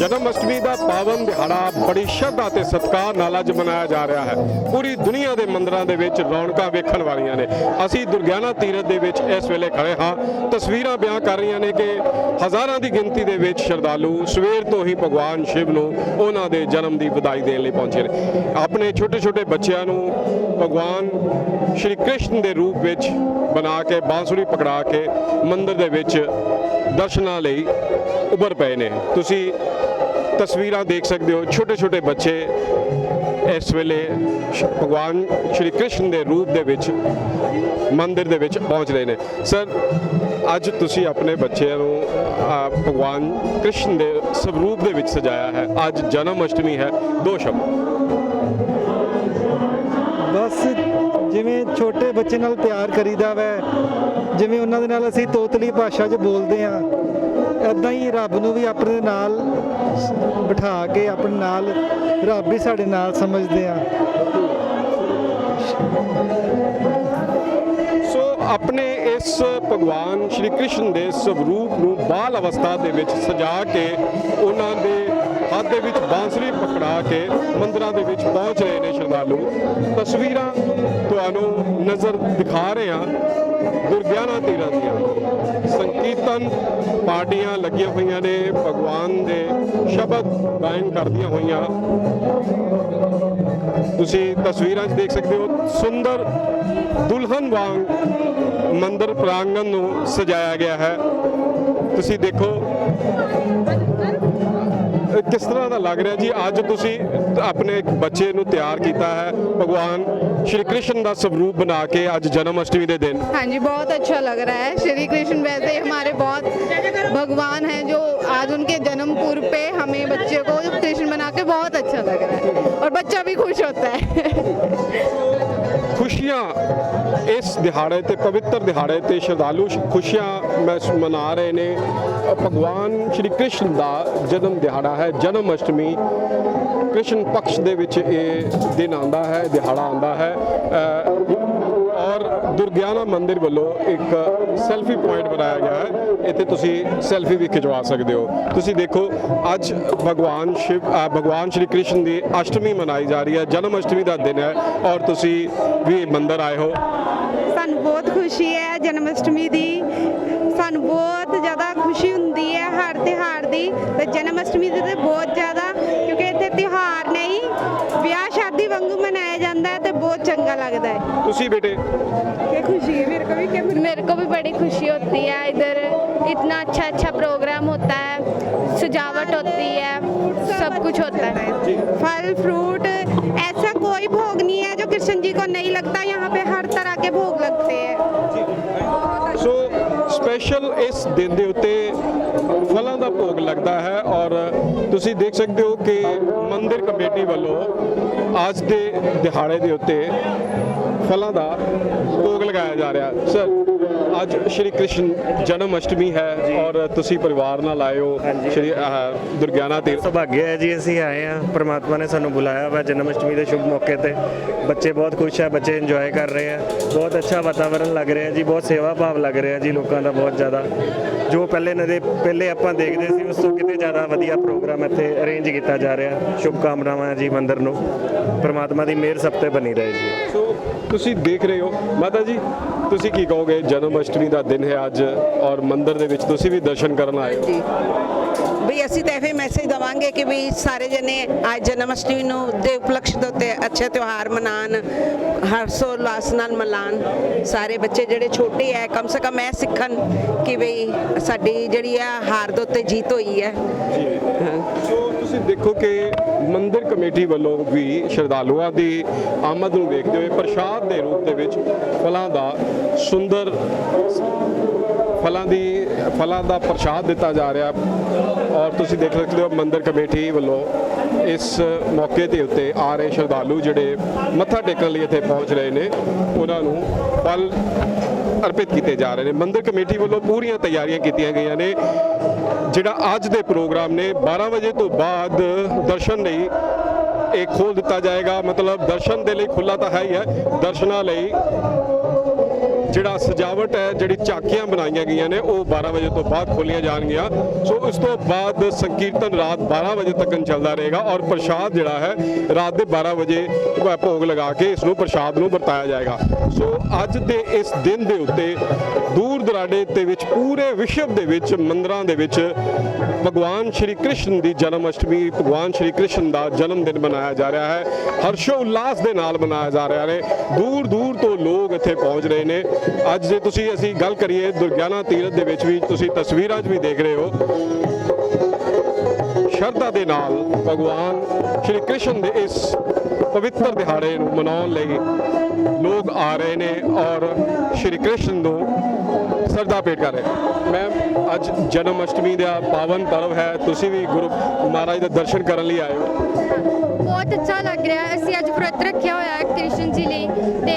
ਜਨਮ ਅਸ਼ਟਮੀ ਦਾ ਪਾਵਨ ਦਿਹਾੜਾ ਬੜੀ ਸ਼ਰਧਾ ਤੇ ਸਤਿਕਾਰ ਨਾਲ ਅੱਜ ਮਨਾਇਆ ਜਾ ਰਿਹਾ ਹੈ। ਪੂਰੀ ਦੁਨੀਆ ਦੇ ਮੰਦਰਾਂ ਦੇ ਵਿੱਚ ਰੌਣਕਾਂ ਵੇਖਣ ਵਾਲੀਆਂ ਨੇ। ਅਸੀਂ ਦੁਰਗਿਆਨਾ ਤੀਰਥ ਦੇ ਵਿੱਚ ਇਸ ਵੇਲੇ ਖੜੇ ਹਾਂ। ਤਸਵੀਰਾਂ ਬਿਆਨ ਕਰ ਰਹੀਆਂ ਨੇ ਕਿ ਹਜ਼ਾਰਾਂ ਦੀ ਗਿਣਤੀ ਦੇ ਵਿੱਚ ਸ਼ਰਧਾਲੂ ਸਵੇਰ ਤੋਂ ਹੀ ਭਗਵਾਨ ਸ਼ਿਵ ਨੂੰ ਉਹਨਾਂ ਦੇ ਜਨਮ ਦੀ ਵਧਾਈ ਦੇਣ ਲਈ ਪਹੁੰਚੇ ਨੇ। ਆਪਣੇ ਛੋਟੇ-ਛੋਟੇ ਬੱਚਿਆਂ ਨੂੰ ਭਗਵਾਨ ਸ਼੍ਰੀ ਕ੍ਰਿਸ਼ਨ ਦੇ ਰੂਪ ਵਿੱਚ ਬਣਾ ਕੇ, ਬਾਂਸੁਰੀ ਪਕੜਾ ਕੇ ਮੰਦਿਰ ਦੇ ਵਿੱਚ ਦਰਸ਼ਨਾਂ ਲਈ ਉੱਭਰ ਪਏ ਨੇ। ਤੁਸੀਂ ਤਸਵੀਰਾਂ ਦੇਖ ਸਕਦੇ ਹੋ। ਛੋਟੇ-ਛੋਟੇ ਬੱਚੇ ਇਸ ਵੇਲੇ ਭਗਵਾਨ ਸ਼੍ਰੀ ਕ੍ਰਿਸ਼ਨ ਦੇ ਰੂਪ ਦੇ ਵਿੱਚ, ਮੰਦਿਰ ਦੇ ਵਿੱਚ ਪਹੁੰਚ ਰਹੇ ਨੇ। ਸਰ, ਅੱਜ ਤੁਸੀਂ ਆਪਣੇ ਬੱਚਿਆਂ ਨੂੰ ਭਗਵਾਨ ਕ੍ਰਿਸ਼ਨ ਦੇ ਸਰੂਪ ਦੇ ਵਿੱਚ ਸਜਾਇਆ ਹੈ। ਅੱਜ ਜਨਮ ਅਸ਼ਟਮੀ ਹੈ। ਦੋ ਸ਼ਬਦ। ਬਸ ਜਿਵੇਂ ਛੋਟੇ ਬੱਚੇ ਨਾਲ ਪਿਆਰ ਕਰੀਦਾ ਵੈ, ਜਿਵੇਂ ਉਹਨਾਂ ਦੇ ਨਾਲ ਅਸੀਂ ਤੋਤਲੀ ਭਾਸ਼ਾ 'ਚ ਬੋਲਦੇ ਆ ਐਦਾਂ ਹੀ ਰੱਬ ਨੂੰ ਵੀ ਆਪਣੇ ਨਾਲ ਬਿਠਾ ਕੇ ਆਪਣੇ ਨਾਲ ਰੱਬ ਵੀ ਸਾਡੇ ਨਾਲ ਸਮਝਦੇ ਆ। ਸੋ ਆਪਣੇ ਇਸ ਭਗਵਾਨ ਸ਼੍ਰੀ ਕ੍ਰਿਸ਼ਨ ਦੇ ਸਰੂਪ ਨੂੰ ਬਾਲ ਅਵਸਥਾ ਦੇ ਵਿੱਚ ਸਜਾ ਕੇ ਉਹਨਾਂ ਦੇ ਹੱਥ ਦੇ ਵਿੱਚ ਬਾਂਸਰੀ ਪਕੜਾ ਕੇ ਮੰਦਰਾਂ ਦੇ ਵਿੱਚ ਪਹੁੰਚ ਰਹੇ ਨੇ ਸ਼ਰਧਾਲੂ। ਤਸਵੀਰਾਂ ਤੁਹਾਨੂੰ ਨਜ਼ਰ ਦਿਖਾ ਰਹੇ ਹਾਂ ਦੁਰਗਿਆਨਾ ਤੀਰਾਂ ਦੀਆਂ। ਸੰਕੀਰਤਨ ਪਾਰਟੀਆਂ ਲੱਗੀਆਂ ਹੋਈਆਂ ਨੇ, ਭਗਵਾਨ ਦੇ ਸ਼ਬਦ ਗਾਇਨ ਕਰਦੀਆਂ ਹੋਈਆਂ। ਤੁਸੀਂ ਤਸਵੀਰਾਂ 'ਚ ਦੇਖ ਸਕਦੇ ਹੋ ਸੁੰਦਰ ਦੁਲਹਨ ਵਾਂਗ ਮੰਦਰ ਪ੍ਰਾਂਗਣ ਨੂੰ ਸਜਾਇਆ ਗਿਆ ਹੈ। ਤੁਸੀਂ ਦੇਖੋ ਕਿਸ ਤਰ੍ਹਾਂ ਦਾ ਲੱਗ ਰਿਹਾ ਜੀ ਅੱਜ ਤੁਸੀਂ ਆਪਣੇ ਬੱਚੇ ਨੂੰ ਤਿਆਰ ਕੀਤਾ ਹੈ ਭਗਵਾਨ ਸ਼੍ਰੀ ਕ੍ਰਿਸ਼ਨ ਦਾ ਸਰੂਪ ਬਣਾ ਕੇ ਅੱਜ ਜਨਮ ਅਸ਼ਟਮੀ ਦੇ ਦਿਨ हाँ जी बहुत अच्छा लग रहा है श्री कृष्ण वैसे ही हमारे बहुत भगवान हैं जो आज उनके जन्म पूर्व पे हमें बच्चे को कृष्ण बना के बहुत अच्छा लग रहा है और बच्चा भी खुश होता है ਖੁਸ਼ੀਆਂ ਇਸ ਦਿਹਾੜੇ ਤੇ, ਪਵਿੱਤਰ ਦਿਹਾੜੇ ਤੇ ਸ਼ਰਧਾਲੂ ਖੁਸ਼ੀਆਂ ਮੈਸ- ਮਨਾ ਰਹੇ ਨੇ। ਭਗਵਾਨ ਸ਼੍ਰੀ ਕ੍ਰਿਸ਼ਨ ਦਾ ਜਨਮ ਦਿਹਾੜਾ ਹੈ, ਜਨਮ ਅਸ਼ਟਮੀ। ਕ੍ਰਿਸ਼ਨ ਪਕਸ਼ ਦੇ ਵਿੱਚ ਇਹ ਦਿਨ ਆਉਂਦਾ ਹੈ, ਦਿਹਾੜਾ ਆਉਂਦਾ ਹੈ। ਦੁਰਗਿਆਨਾ ਮੰਦਿਰ ਵੱਲੋਂ ਇੱਕ ਸੈਲਫੀ ਪੁਆਇੰਟ ਬਣਾਇਆ ਗਿਆ ਹੈ। ਇੱਥੇ ਤੁਸੀਂ ਸੈਲਫੀ ਵੀ ਖਿਚਵਾ ਸਕਦੇ ਹੋ। ਤੁਸੀਂ ਦੇਖੋ, ਅੱਜ ਭਗਵਾਨ ਸ਼ਿਵ ਭਗਵਾਨ ਸ਼੍ਰੀ ਕ੍ਰਿਸ਼ਨ ਦੀ ਅਸ਼ਟਮੀ ਮਨਾਈ ਜਾ ਰਹੀ ਹੈ। ਜਨਮ ਅਸ਼ਟਮੀ ਦਾ ਦਿਨ ਹੈ ਔਰ ਤੁਸੀਂ ਵੀ ਮੰਦਿਰ ਆਏ ਹੋ। ਸਾਨੂੰ ਬਹੁਤ ਖੁਸ਼ੀ ਹੈ ਜਨਮ ਅਸ਼ਟਮੀ ਦੀ। ਸਾਨੂੰ ਬਹੁਤ ਤੁਸੀਂ ਬੇਟੇ ਇਹ ਖੁਸ਼ੀ ਹੈ ਮੇਰੇ ਕੋ ਵੀ ਕਿ मेरे को भी बड़ी खुशी होती है इधर इतना अच्छा अच्छा प्रोग्राम होता है सजावट होती है सब कुछ होता है फल फ्रूट ऐसा कोई भोग नहीं है जो कृष्ण जी को नहीं लगता यहाँ पे हर तरह के भोग लगते हैं ਸੋ ਸਪੈਸ਼ਲ ਇਸ ਦਿਨ ਦੇ ਉੱਤੇ ਫਲਾਂ ਦਾ ਭੋਗ ਲੱਗਦਾ ਹੈ ਔਰ ਤੁਸੀਂ ਦੇਖ ਸਕਦੇ ਹੋ ਕਿ ਮੰਦਿਰ ਕਮੇਟੀ ਵੱਲੋਂ ਅੱਜ ਦੇ ਦਿਹਾੜੇ ਦੇ ਉੱਤੇ ਫਲਾਂ ਦਾ ਭੋਗ ਲਗਾਇਆ ਜਾ ਰਿਹਾ। ਸਰ ਅੱਜ ਸ਼੍ਰੀ ਕ੍ਰਿਸ਼ਨ ਜਨਮ ਅਸ਼ਟਮੀ ਹੈ ਔਰ ਤੁਸੀਂ ਪਰਿਵਾਰ ਨਾਲ ਆਏ ਹੋ ਸ਼੍ਰੀ ਦੁਰਗਿਆਨਾ ਤੀਰਥ। ਸੁਭਾਗਿਆ ਹੈ ਜੀ ਅਸੀਂ ਆਏ ਆ ਪ੍ਰਮਾਤਮਾ ਨੇ ਸਾਨੂੰ ਬੁਲਾਇਆ ਵਾ ਜਨਮ ਅਸ਼ਟਮੀ ਦੇ ਸ਼ੁਭ ਮੌਕੇ ਤੇ। ਬੱਚੇ ਬਹੁਤ ਖੁਸ਼ ਹੈ ਬੱਚੇ ਇੰਜੋਏ ਕਰ ਰਹੇ ਆ। ਬਹੁਤ ਅੱਛਾ ਵਾਤਾਵਰਣ ਲੱਗ ਰਿਹਾ ਜੀ ਬਹੁਤ ਸੇਵਾ ਭਾਵ ਲੱਗ ਰਿਹਾ ਜੀ ਲੋਕਾਂ ਦਾ ਬਹੁਤ ਜ਼ਿਆਦਾ। ਜੋ ਪਹਿਲੇ ਨਦੇ ਪਹਿਲੇ ਆਪਾਂ ਦੇਖਦੇ ਸੀ ਉਸ ਤੋਂ ਕਿਤੇ ਜ਼ਿਆਦਾ ਵਧੀਆ ਪ੍ਰੋਗਰਾਮ ਇੱਥੇ ਅਰੇਂਜ ਕੀਤਾ ਜਾ ਰਿਹਾ। ਸ਼ੁਭ ਕਾਮਨਾਵਾਂ ਜੀ ਮੰਦਿਰ ਨੂੰ। ਪ੍ਰਮਾਤਮਾ ਦੀ ਮਿਹਰ ਸਭ ਤੇ ਬਣੀ ਰਹੇ ਜੀ। ਸੋ ਤੁਸੀਂ ਦੇਖ ਰਹੇ ਹੋ ਮਾਤਾ ਜੀ ਤੁਸੀਂ ਕੀ ਕਹੋਗੇ? ਜਨਮ ਅਸ਼ਟਮੀ ਦਾ ਦਿਨ ਹੈ ਅੱਜ ਔਰ ਮੰਦਿਰ ਦੇ ਵਿੱਚ ਤੁਸੀਂ ਵੀ ਦਰਸ਼ਨ ਕਰਨ ਆਏ ਹੋ। ਜੀ ਵੀ ਅਸੀਂ ਤਾਂ ਇਹ ਮੈਸੇਜ ਦਵਾਂਗੇ ਕਿ ਵੀ ਸਾਰੇ ਜਣੇ ਅੱਜ ਜਨਮ ਅਸ਼ਟਮੀ ਨੂੰ ਦੇ ਉਪਲਕਸ਼ ਦੇ ਉੱਤੇ ਅੱਛੇ ਤਿਉਹਾਰ ਮਨਾਣ ਹਰਸੋ ਉਲਾਸ ਨਾਲ ਮਨਾਣ ਸਾਰੇ ਬੱਚੇ ਜਿਹੜੇ ਛੋਟੇ ਐ ਕਮ ਸੇ ਕਮ ਇਹ ਸਿੱਖਣ ਕਿ ਵੀ ਸਾਡੀ ਜਿਹੜੀ ਆ ਹਾਰ ਦੇ ਉੱਤੇ ਜੀਤ ਹੋਈ ਹੈ। ਸੋ ਤੁਸੀਂ ਦੇਖੋ ਕਿ ਮੰਦਿਰ ਕਮੇਟੀ ਵੱਲੋਂ ਵੀ ਸ਼ਰਧਾਲੂਆਂ ਦੀ ਆਮਦ ਨੂੰ ਵੇਖਦੇ ਹੋਏ ਪ੍ਰਸ਼ਾਦ ਦੇ ਰੂਪ ਦੇ ਵਿੱਚ ਫਲਾਂ ਦਾ ਸੁੰਦਰ ਫਲਾਂ ਦੀ, ਫਲਾਂ ਦਾ ਪ੍ਰਸ਼ਾਦ ਦਿੱਤਾ ਜਾ ਰਿਹਾ। ਔਰ ਤੁਸੀਂ ਦੇਖ ਸਕਦੇ ਹੋ ਮੰਦਿਰ ਕਮੇਟੀ ਵੱਲੋਂ ਇਸ ਮੌਕੇ ਦੇ ਉੱਤੇ ਆ ਰਹੇ ਸ਼ਰਧਾਲੂ ਜਿਹੜੇ ਮੱਥਾ ਟੇਕਣ ਲਈ ਇੱਥੇ ਪਹੁੰਚ ਰਹੇ ਨੇ। ਉਹਨਾਂ ਨੂੰ ਫਲ ਅਰਪਿਤ ਕੀਤੇ ਜਾ ਰਹੇ ਨੇ। ਮੰਦਿਰ ਕਮੇਟੀ ਵੱਲੋਂ ਪੂਰੀਆਂ ਤਿਆਰੀਆਂ ਕੀਤੀਆਂ ਗਈਆਂ ਨੇ, ਜਿਹੜਾ ਅੱਜ ਦੇ ਪ੍ਰੋਗਰਾਮ ਨੇ 12 ਵਜੇ ਤੋਂ ਬਾਅਦ ਦਰਸ਼ਨ ਲਈ ਇਹ ਖੋਲ ਦਿੱਤਾ ਜਾਏਗਾ। ਮਤਲਬ ਦਰਸ਼ਨ ਦੇ ਲਈ ਖੁੱਲਾ ਤਾਂ ਹੈ ਹੀ ਹੈ। ਦਰਸ਼ਨਾਂ ਲਈ ਜਿਹੜਾ ਸਜਾਵਟ ਹੈ, ਜਿਹੜੀ ਝਾਕੀਆਂ ਬਣਾਈਆਂ ਗਈਆਂ ਨੇ, ਉਹ 12 ਵਜੇ ਤੋਂ ਬਾਅਦ ਖੋਲੀਆਂ ਜਾਣਗੀਆਂ। ਸੋ ਇਸ ਤੋਂ ਬਾਅਦ ਸੰਕੀਰਤਨ ਰਾਤ 12 ਵਜੇ ਤੱਕ ਚੱਲਦਾ ਰਹੇਗਾ ਔਰ ਪ੍ਰਸ਼ਾਦ ਜਿਹੜਾ ਹੈ, ਰਾਤ ਦੇ 12 ਵਜੇ ਭੋਗ ਲਗਾ ਕੇ ਇਸ ਨੂੰ ਪ੍ਰਸ਼ਾਦ ਨੂੰ ਵਰਤਾਇਆ ਜਾਏਗਾ। ਸੋ ਅੱਜ ਦੇ ਇਸ ਦਿਨ ਦੇ ਉੱਤੇ ਦੂਰ ਦੁਰਾਡੇ ਦੇ ਵਿੱਚ, ਪੂਰੇ ਵਿਸ਼ਵ ਦੇ ਵਿੱਚ, ਮੰਦਰਾਂ ਦੇ ਵਿੱਚ ਭਗਵਾਨ ਸ਼੍ਰੀ ਕ੍ਰਿਸ਼ਨ ਦੀ ਜਨਮ ਅਸ਼ਟਮੀ, ਭਗਵਾਨ ਸ਼੍ਰੀ ਕ੍ਰਿਸ਼ਨ ਦਾ ਜਨਮ ਦਿਨ ਮਨਾਇਆ ਜਾ ਰਿਹਾ ਹੈ। ਹਰਸ਼ੋ ਉਲਾਸ ਦੇ ਨਾਲ ਮਨਾਇਆ ਜਾ ਰਿਹਾ ਹੈ। ਦੂਰ ਦੂਰ ਤੋਂ ਲੋਕ ਇੱਥੇ ਪਹੁੰਚ ਰਹੇ ਨੇ। ਅੱਜ ਜੇ ਤੁਸੀਂ ਅਸੀਂ ਗੱਲ ਕਰੀਏ ਦੁਰਗਿਆਨਾ ਤੀਰਥ ਦੇ ਵਿੱਚ ਵੀ, ਤੁਸੀਂ ਤਸਵੀਰਾਂ 'ਚ ਵੀ ਦੇਖ ਰਹੇ ਹੋ। ਸ਼ਰਧਾ ਦੇ ਨਾਲ ਭਗਵਾਨ ਸ਼੍ਰੀ ਕ੍ਰਿਸ਼ਨ ਦੇ ਇਸ ਪਵਿੱਤਰ ਦਿਹਾੜੇ ਨੂੰ ਮਨਾਉਣ ਲਈ ਲੋਕ ਆ ਰਹੇ ਨੇ ਔਰ ਸ਼੍ਰੀ ਕ੍ਰਿਸ਼ਨ ਨੂੰ ਸਰਦਾ ਭੇਟ ਕਰ ਰਹੇ। ਮੈਮ ਅੱਜ ਜਨਮ ਅਸ਼ਟਮੀ ਦਾ ਪਾਵਨ ਪਰਵ ਹੈ। ਤੁਸੀਂ ਵੀ ਗੁਰੂ ਮਹਾਰਾਜ ਦੇ ਦਰਸ਼ਨ ਕਰਨ ਲਈ ਆਏ ਹੋ। ਬਹੁਤ ਅੱਛਾ ਲੱਗ ਰਿਹਾ। ਹੈ ਅਸੀਂ ਅੱਜ ਵਰਤ ਰੱਖਿਆ ਹੋਇਆ ਹੈ ਕ੍ਰਿਸ਼ਨ ਜੀ ਲਈ ਤੇ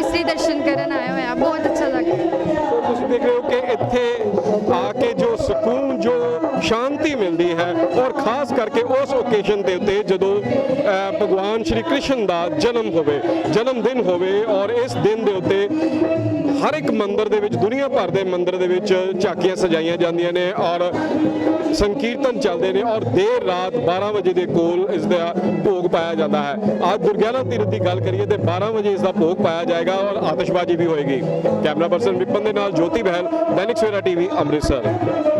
ਇਸ ਲਈ ਦਰਸ਼ਨ ਕਰਨ ਆਏ ਹੋਏ ਆ ਬਹੁਤ ਅੱਛਾ ਲੱਗ ਰਿਹਾ। ਤੁਸੀਂ ਦੇਖ ਰਹੇ ਹੋ ਕਿ ਇੱਥੇ ਆ ਕੇ ਸ਼ਾਂਤੀ ਮਿਲਦੀ ਹੈ ਔਰ ਖਾਸ ਕਰਕੇ ਉਸ ਓਕੇਸ਼ਨ ਦੇ ਉੱਤੇ ਜਦੋਂ ਭਗਵਾਨ ਸ਼੍ਰੀ ਕ੍ਰਿਸ਼ਨ ਦਾ ਜਨਮ ਹੋਵੇ, ਜਨਮ ਦਿਨ ਹੋਵੇ ਔਰ ਇਸ ਦਿਨ ਦੇ ਉੱਤੇ ਹਰ ਇੱਕ ਮੰਦਿਰ ਦੇ ਵਿੱਚ, ਦੁਨੀਆ ਭਰ ਦੇ ਮੰਦਿਰ ਦੇ ਵਿੱਚ ਝਾਕੀਆਂ ਸਜਾਈਆਂ ਜਾਂਦੀਆਂ ਨੇ ਔਰ ਸੰਕੀਰਤਨ ਚੱਲਦੇ ਨੇ ਔਰ ਦੇਰ ਰਾਤ 12 ਵਜੇ ਦੇ ਕੋਲ ਇਸ ਦਾ ਭੋਗ ਪਾਇਆ ਜਾਂਦਾ ਹੈ। ਅੱਜ ਦੁਰਗਿਆਨਾ ਤੀਰਥ ਦੀ ਗੱਲ ਕਰੀਏ ਤੇ 12 ਵਜੇ ਇਸ ਦਾ ਭੋਗ ਪਾਇਆ ਜਾਏਗਾ ਔਰ ਆਤਿਸ਼ਬਾਜ਼ੀ ਵੀ ਹੋਏਗੀ। ਕੈਮਰਾ ਪਰਸਨ ਵਿਪਨ ਦੇ ਨਾਲ ਜੋਤੀ ਬਹਿਲ, ਦੈਨਿਕ ਸਵੇਰਾ ਟੀਵੀ, ਅੰਮ੍ਰਿਤਸਰ।